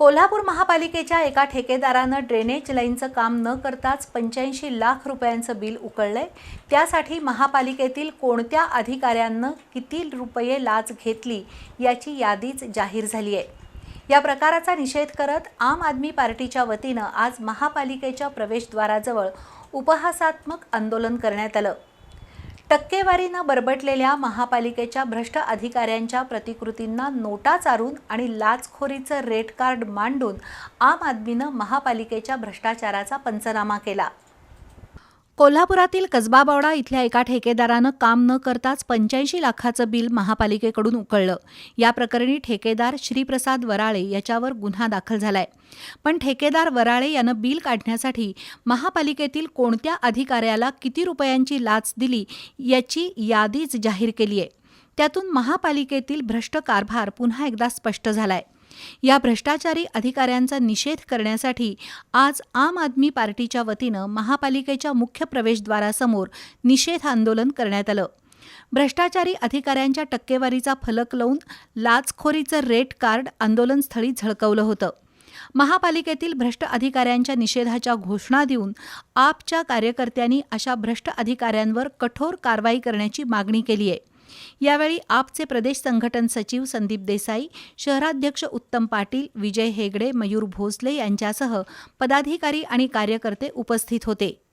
कोल्हापूर महापालिकेच्या एका ठेकेदारानं ड्रेनेज लाईनचं काम न करताच पंच्याऐंशी लाख रुपयांचं बिल उकळलंय. त्यासाठी महापालिकेतील कोणत्या अधिकाऱ्यांनं किती रुपये लाच घेतली याची यादीच जाहीर झाली आहे या प्रकाराचा निषेध करत आम आदमी पार्टीच्या वतीनं आज महापालिकेच्या प्रवेशद्वाराजवळ उपहासात्मक आंदोलन करण्यात आलं. टक्केवारीनं बरबटलेल्या महापालिकेच्या भ्रष्ट अधिकाऱ्यांच्या प्रतिकृतींना नोटा चारून आणि लाचखोरीचं रेट कार्ड मांडून आम आदमीनं महापालिकेच्या भ्रष्टाचाराचा पंचनामा केला. कोल्हापुरातील कसबाबावडा इथल्या एका ठेकेदारानं काम न करताच पंच्याऐंशी लाखाचं बिल महापालिकेकडून उकळलं. या प्रकरणी ठेकेदार श्रीप्रसाद वराळे याच्यावर गुन्हा दाखल झालाय. पण ठेकेदार वराळे यानं बिल काढण्यासाठी महापालिकेतील कोणत्या अधिकाऱ्याला किती रुपयांची लाच दिली याची यादीच जाहीर केली आहे त्यातून महापालिकेतील भ्रष्ट कारभार पुन्हा एकदा स्पष्ट झालाय. या भ्रष्टाचारी अधिकाऱ्यांचा निषेध करण्यासाठी आज आम आदमी पार्टीच्या वतीनं महापालिकेच्या मुख्य प्रवेशद्वारासमोर निषेध आंदोलन करण्यात आलं. भ्रष्टाचारी अधिकाऱ्यांच्या टक्केवारीचा फलक लावून लाचखोरीचं रेट कार्ड आंदोलनस्थळी झळकवलं होतं. महापालिकेतील भ्रष्ट अधिकाऱ्यांच्या निषेधाच्या घोषणा देऊन आपच्या कार्यकर्त्यांनी अशा भ्रष्ट अधिकाऱ्यांवर कठोर कारवाई करण्याची मागणी केली आहे यावेळी आपचे प्रदेश संघटन सचिव संदीप देसाई शहराध्यक्ष उत्तम पाटील विजय हेगडे मयूर भोसले यांच्यासह पदाधिकारी आणि कार्यकर्ते उपस्थित होते.